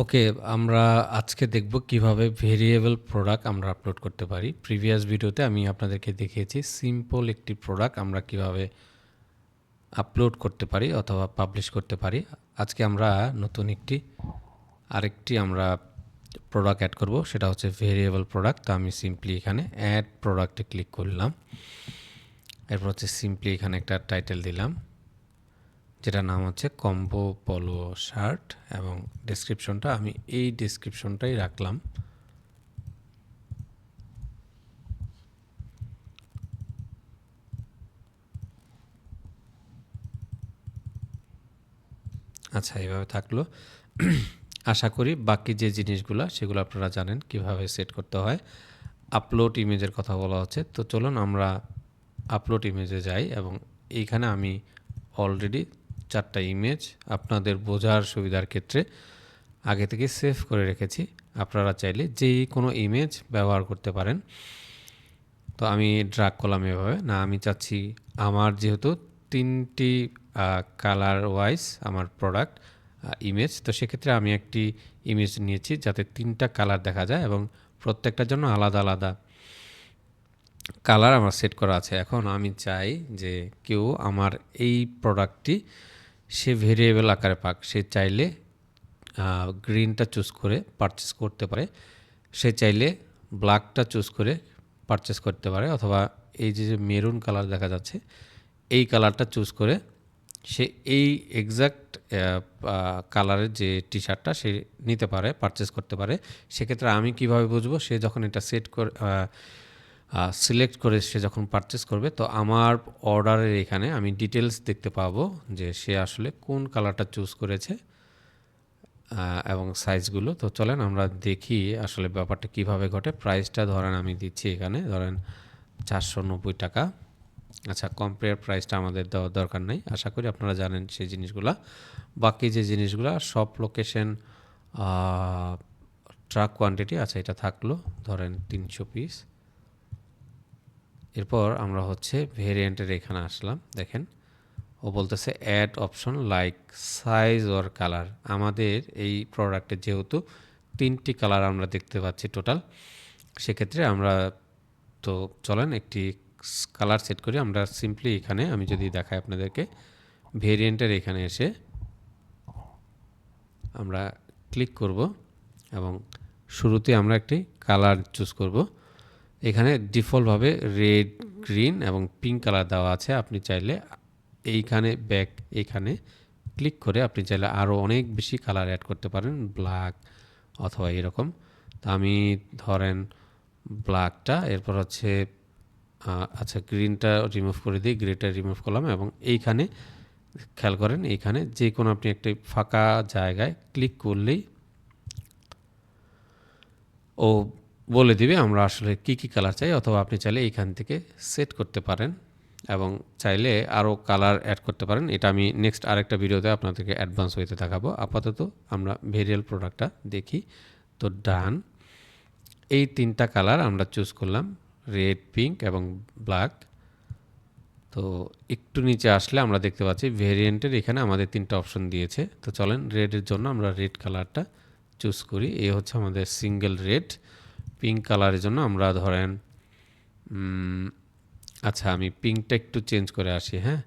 ওকে, আমরা আজকে দেখব কীভাবে ভেরিয়েবল প্রোডাক্ট আমরা আপলোড করতে পারি। প্রিভিয়াস ভিডিওতে আমি আপনাদেরকে দেখিয়েছি সিম্পল একটি প্রোডাক্ট আমরা কীভাবে আপলোড করতে পারি অথবা পাবলিশ করতে পারি। আজকে আমরা নতুন একটি আরেকটি আমরা প্রোডাক্ট অ্যাড করব সেটা হচ্ছে ভেরিয়েবল প্রোডাক্ট। তো আমি সিম্পলি এখানে অ্যাড প্রোডাক্টে ক্লিক করলাম। এরপর হচ্ছে সিম্পলি এখানে একটা টাইটেল দিলাম। যেটার নাম হচ্ছে কম্বো পলো শার্ট এবং ডেসক্রিপশনটা আমি এই ডেসক্রিপশনটাই রাখলাম। আচ্ছা এইভাবে থাকল। আশা করি বাকি যে জিনিসগুলো, সেগুলো আপনারা জানেন কীভাবে সেট করতে হয়। আপলোড ইমেজের কথা বলা হচ্ছে। তো চলুন আমরা আপলোড ইমেজে যাই এবং এইখানে আমি অলরেডি চারটা ইমেজ আপনাদের বোঝার সুবিধার ক্ষেত্রে আগে থেকে সেভ করে রেখেছি। আপনারা চাইলে যেই কোনো ইমেজ ব্যবহার করতে পারেন। তো আমি ড্রাগ করলাম এভাবে। না, আমি চাচ্ছি আমার যেহেতু তিনটি কালার ওয়াইজ আমার প্রোডাক্ট ইমেজ তো সেক্ষেত্রে আমি একটি ইমেজ নিয়েছি যাতে তিনটা কালার দেখা যায় এবং প্রত্যেকটার জন্য আলাদা আলাদা কালার আমার সেট করা আছে। এখন আমি চাই যে কেউ আমার এই প্রোডাক্টটি সে ভেরিয়েবল আকারে পাক, সে চাইলে গ্রিনটা চুজ করে পারচেস করতে পারে। সে চাইলে ব্ল্যাকটা চুজ করে পারচেস করতে পারে অথবা এই যে যে মেরুন কালার দেখা যাচ্ছে, এই কালারটা চুজ করে সে এই এক্স্যাক্ট কালারের যে টি শার্টটা সে নিতে পারে পারচেস করতে পারে। সেক্ষেত্রে আমি কীভাবে বুঝব? সে যখন এটা সেট করে সিলেক্ট করে সে যখন পারচেস করবে, তো আমার অর্ডারের এখানে আমি ডিটেলস দেখতে পাবো যে সে আসলে কোন কালারটা চুজ করেছে এবং সাইজগুলো তো চলেন আমরা দেখি আসলে ব্যাপারটা কীভাবে ঘটে। প্রাইসটা ধরেন আমি দিচ্ছি এখানে, ধরেন চারশো নব্বই টাকা। আচ্ছা কম্পেয়ার প্রাইসটা আমাদের দেওয়ার দরকার নেই। আশা করি আপনারা জানেন সেই জিনিসগুলো। বাকি যে জিনিসগুলো সব লোকেশন ট্রাক কোয়ান্টিটি আচ্ছা এটা থাকল ধরেন তিনশো পিস এরপর আমরা হচ্ছে ভেরিয়েন্টের এখানে আসলাম, দেখেন। ও বলতেছে অ্যাড অপশন লাইক সাইজ ওর কালার আমাদের এই প্রোডাক্টে যেহেতু তিনটি কালার আমরা দেখতে পাচ্ছি টোটাল সেক্ষেত্রে আমরা তো চলেন একটি কালার সেট করি। আমরা সিম্পলি এখানে আমি যদি দেখাই আপনাদেরকে, ভেরিয়েন্টের এখানে এসে আমরা ক্লিক করব এবং শুরুতে আমরা একটি কালার চুজ করব। এখানে ডিফল্টভাবে রেড, গ্রিন এবং পিঙ্ক কালার দেওয়া আছে। আপনি চাইলে এইখানে ব্যাক এইখানে ক্লিক করে আপনি চাইলে আরও অনেক বেশি কালার অ্যাড করতে পারেন, ব্ল্যাক অথবা এরকম। তা আমি ধরেন ব্ল্যাকটা, এরপর হচ্ছে আচ্ছা গ্রিনটা রিমুভ করে দিই, গ্রেটা রিমুভ করলাম এবং এইখানে খেয়াল করেন, এইখানে যে কোনো আপনি একটি ফাঁকা জায়গায় ক্লিক করলেই ও বলে দিবে আমরা আসলে কি কি কালার চাই অথবা আপনি চাইলে এইখান থেকে সেট করতে পারেন এবং চাইলে আরও কালার অ্যাড করতে পারেন। এটা আমি নেক্সট আরেকটা ভিডিওতে আপনাদেরকে অ্যাডভান্স হইতে দেখাবো। আপাতত আমরা ভেরিয়াল প্রোডাক্টটা দেখি। তো ডান, এই তিনটা কালার আমরা চুজ করলাম রেড পিঙ্ক এবং ব্ল্যাক তো একটু নিচে আসলে আমরা দেখতে পাচ্ছি ভেরিয়েন্টের এখানে আমাদের তিনটা অপশন দিয়েছে। তো চলেন রেডের জন্য আমরা রেড কালারটা চুজ করি। এই হচ্ছে আমাদের সিঙ্গেল রেড পিঙ্ক কালারের জন্য আমরা ধরেন আচ্ছা আমি পিঙ্কটা একটু চেঞ্জ করে আসি হ্যাঁ?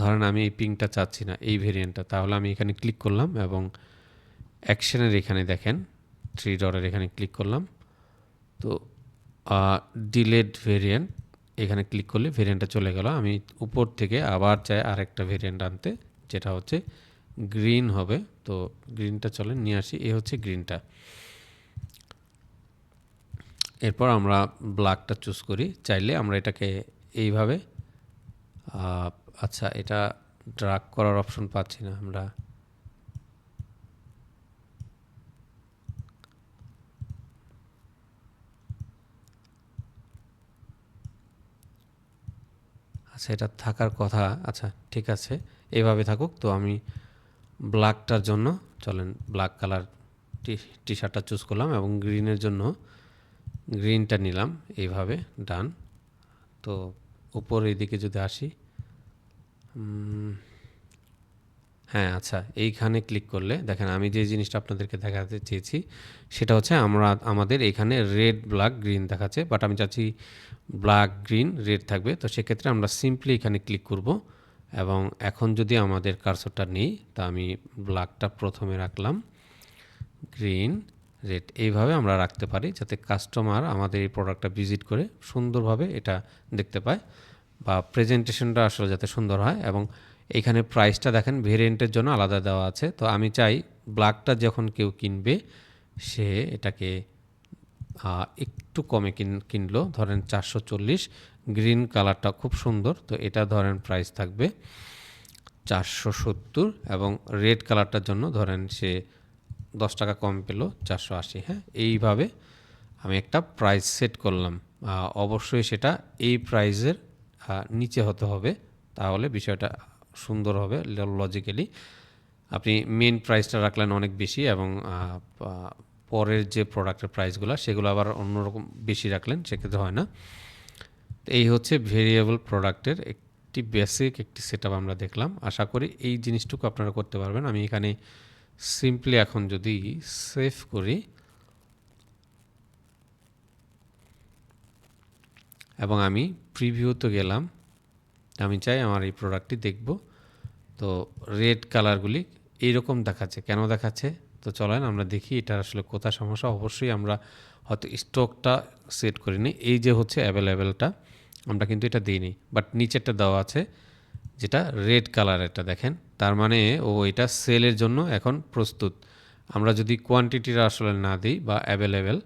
ধরেন আমি এই পিঙ্কটা চাচ্ছি না, এই ভেরিয়েন্টটা তাহলে আমি এখানে ক্লিক করলাম এবং অ্যাকশনের এখানে দেখেন থ্রি ডটের এখানে ক্লিক করলাম। তো ডিলেড ভেরিয়েন্ট এখানে ক্লিক করলে ভেরিয়েন্টটা চলে গেল। আমি উপর থেকে আবার চাই আরেকটা ভেরিয়েন্ট আনতে, যেটা হচ্ছে গ্রিন হবে। তো গ্রিনটা চলে নিয়ে আসি, এ হচ্ছে গ্রিনটা এরপর আমরা ব্ল্যাকটা চুজ করি। চাইলে আমরা এটাকে এইভাবে আচ্ছা এটা ড্রাগ করার অপশন পাচ্ছি না আমরা। আচ্ছা এটা থাকার কথা আচ্ছা ঠিক আছে এইভাবে থাকুক। তো আমি ব্ল্যাকটার জন্য, চলেন ব্ল্যাক কালার টি টি শার্টটা চুজ করলাম এবং গ্রিনের জন্য গ্রিনটা নিলাম, এইভাবে, ডান। তো উপর দিকে যদি আসি হ্যাঁ আচ্ছা এইখানে ক্লিক করলে, দেখেন আমি যে জিনিসটা আপনাদেরকে দেখাতে চেয়েছি, সেটা হচ্ছে আমরা, আমাদের এখানে রেড, ব্ল্যাক, গ্রিন দেখাচ্ছে, বাট আমি চাচ্ছি ব্ল্যাক, গ্রিন, রেড থাকবে। তো সেক্ষেত্রে আমরা সিম্পলি এখানে ক্লিক করব এবং এখন যদি আমাদের কার্সরটা নেই, তা আমি ব্ল্যাকটা প্রথমে রাখলাম, গ্রিন রেড এইভাবে আমরা রাখতে পারি যাতে কাস্টমার আমাদের এই প্রোডাক্টটা ভিজিট করে সুন্দরভাবে এটা দেখতে পায় বা প্রেজেন্টেশনটা আসলে যাতে সুন্দর হয় এবং এইখানে প্রাইসটা দেখেন ভেরিয়েন্টের জন্য আলাদা দেওয়া আছে। তো আমি চাই ব্ল্যাকটা যখন কেউ কিনবে, সে এটাকে একটু কমে কিন, কিনলো। ধরেন চারশো চল্লিশ গ্রিন কালারটা খুব সুন্দর। তো এটা ধরেন প্রাইস থাকবে চারশো সত্তর এবং রেড কালারটার জন্য ধরেন সে দশ টাকা কম পেল, চারশো আশি হ্যাঁ? এইভাবে আমি একটা প্রাইস সেট করলাম। অবশ্যই সেটা এই প্রাইজের নিচে হতে হবে। তাহলে বিষয়টা সুন্দর হবে লজিক্যালি আপনি মেন প্রাইসটা রাখলেন অনেক বেশি এবং পরের যে প্রোডাক্টের প্রাইসগুলো সেগুলো আবার অন্যরকম বেশি রাখলেন, সেক্ষেত্রে হয় না। এই হচ্ছে ভেরিয়েবল প্রোডাক্টের একটি বেসিক একটি সেট আমরা দেখলাম। আশা করি এই জিনিসটুকু আপনারা করতে পারবেন। আমি এখানে সিম্পলি এখন যদি সেভ করি, এবং আমি প্রিভিউতে গেলাম, আমি চাই আমার এই প্রোডাক্টটি দেখব। তো রেড কালারগুলি এইরকম দেখাচ্ছে। কেন দেখাচ্ছে? তো চলেন আমরা দেখি এটা আসলে কোথায় সমস্যা। অবশ্যই আমরা হয়তো স্টকটা সেট করিনি। এই যে হচ্ছে অ্যাভেলেবেলটা আমরা কিন্তু এটা দিইনি। বাট নিচেরটা দেওয়া আছে। যেটা রেড কালারেরটা দেখেন, তার মানে ও এটা সেলের জন্য এখন প্রস্তুত। আমরা যদি কোয়ান্টিটিটা আসলে না দিই বা অ্যাভেলেবেল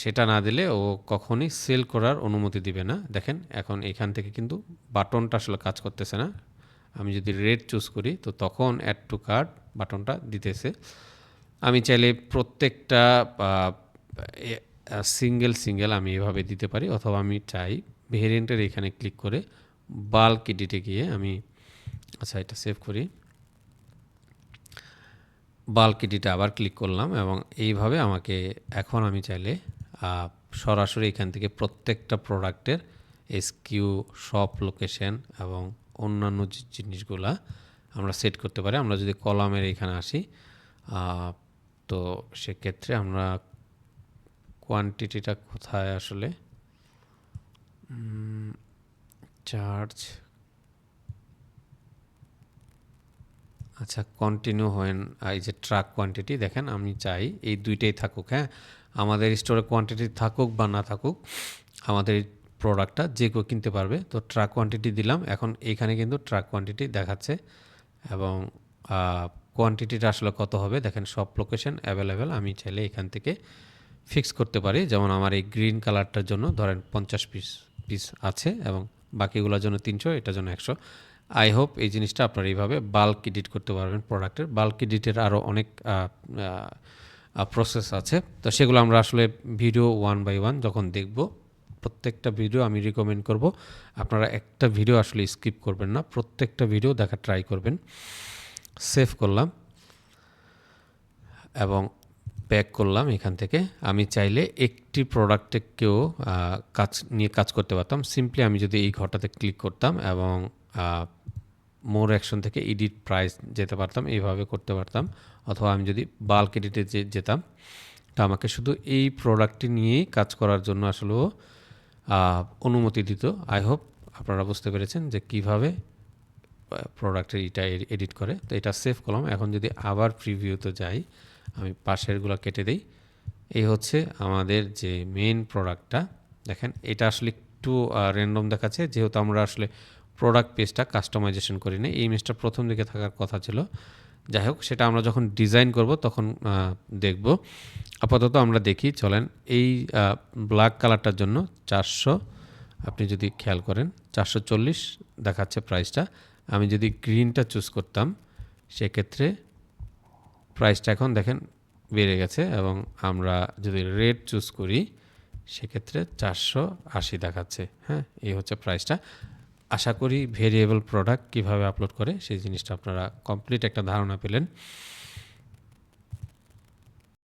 সেটা না দিলে ও কখনই সেল করার অনুমতি দিবে না। দেখেন, এখন এখান থেকে কিন্তু বাটনটা আসলে কাজ করতেছে না। আমি যদি রেড চুজ করি, তো তখন অ্যাড টু কার্ড বাটনটা দিতেছে। আমি চাইলে প্রত্যেকটা সিঙ্গেল সিঙ্গেল আমি এভাবে দিতে পারি, অথবা আমি চাই ভেরিয়েন্টের এখানে ক্লিক করে বাল্ক এডিটে গিয়ে আমি আচ্ছা এটা সেভ করি। বাল্ক এডিটে আবার ক্লিক করলাম এবং এইভাবে আমাকে এখন আমি চাইলে সরাসরি এখান থেকে প্রত্যেকটা প্রোডাক্টের এসকিউ শপ লোকেশন এবং অন্যান্য যে জিনিসগুলা আমরা সেট করতে পারি। আমরা যদি কলামের এখানে আসি তো সেক্ষেত্রে আমরা কোয়ান্টিটিটা কোথায় আসলে? চার্জ আচ্ছা কন্টিনিউ হয়েন এই যে ট্রাক কোয়ান্টিটি দেখেন আমি চাই এই দুইটাই থাকুক হ্যাঁ? আমাদের স্টোরে কোয়ান্টিটি থাকুক বা না থাকুক, আমাদের প্রোডাক্টটা যে কেউ কিনতে পারবে। তো ট্রাক কোয়ান্টিটি দিলাম, এখন এইখানে কিন্তু ট্রাক কোয়ান্টিটি দেখাচ্ছে এবং কোয়ান্টিটিটা আসলে কত হবে? দেখেন সব লোকেশন অ্যাভেলেবেল আমি চাইলে এখান থেকে ফিক্স করতে পারি। যেমন আমার এই গ্রিন কালারটার জন্য ধরেন পঞ্চাশ পিস পিস আছে এবং বাকিগুলোর জন্য তিনশো, এটার জন্য একশো। আই হোপ এই জিনিসটা আপনারা এইভাবে বাল্ক এডিট করতে পারবেন প্রোডাক্টের বাল্ক এডিটের আরও অনেক প্রসেস আছে। তো সেগুলো আমরা আসলে ভিডিও ওয়ান বাই ওয়ান যখন দেখব, প্রত্যেকটা ভিডিও আমি রিকমেন্ড করব। আপনারা একটা ভিডিও আসলে স্কিপ করবেন না, প্রত্যেকটা ভিডিও দেখা ট্রাই করবেন। সেভ করলাম। এবং ব্যাক করলাম এখান থেকে। আমি চাইলে একটি প্রোডাক্টেকেও কাজ নিয়ে কাজ করতে পারতাম। সিম্পলি আমি যদি এই ঘরটাতে ক্লিক করতাম এবং মোর অ্যাকশন থেকে এডিট প্রাইস যেতে পারতাম, এইভাবে করতে পারতাম। অথবা আমি যদি বাল্ক এডিটে যেতাম, তা আমাকে শুধু এই প্রোডাক্টটি নিয়েই কাজ করার জন্য আসলেও অনুমতি দিত। আই হোপ আপনারা বুঝতে পেরেছেন যে কীভাবে প্রোডাক্টের এটা এডিট করে। তো এটা সেভ করলাম। এখন যদি আবার প্রিভিউতে যাই আমি পাশেরগুলো কেটে দিই। এই হচ্ছে আমাদের যে মেন প্রোডাক্টটা দেখেন, এটা আসলে একটু র্যান্ডম দেখাচ্ছে। যেহেতু আমরা আসলে প্রোডাক্ট পেজটা কাস্টমাইজেশন করি না এই ইমেজটা প্রথম দিকে থাকার কথা ছিল। যাই হোক, সেটা আমরা যখন ডিজাইন করব, তখন দেখব। আপাতত আমরা দেখি, চলেন। এই ব্ল্যাক কালারটার জন্য চারশো, আপনি যদি খেয়াল করেন, চারশো চল্লিশ দেখাচ্ছে প্রাইসটা আমি যদি গ্রিনটা চুজ করতাম, সেক্ষেত্রে প্রাইসটা এখন দেখেন বেড়ে গেছে এবং আমরা যদি রেড চুজ করি, সেক্ষেত্রে চারশো আশি দেখাচ্ছে। হ্যাঁ এই হচ্ছে প্রাইসটা আশা করি ভেরিয়েবল প্রোডাক্ট কীভাবে আপলোড করে, সেই জিনিসটা আপনারা কমপ্লিট একটা ধারণা পেলেন।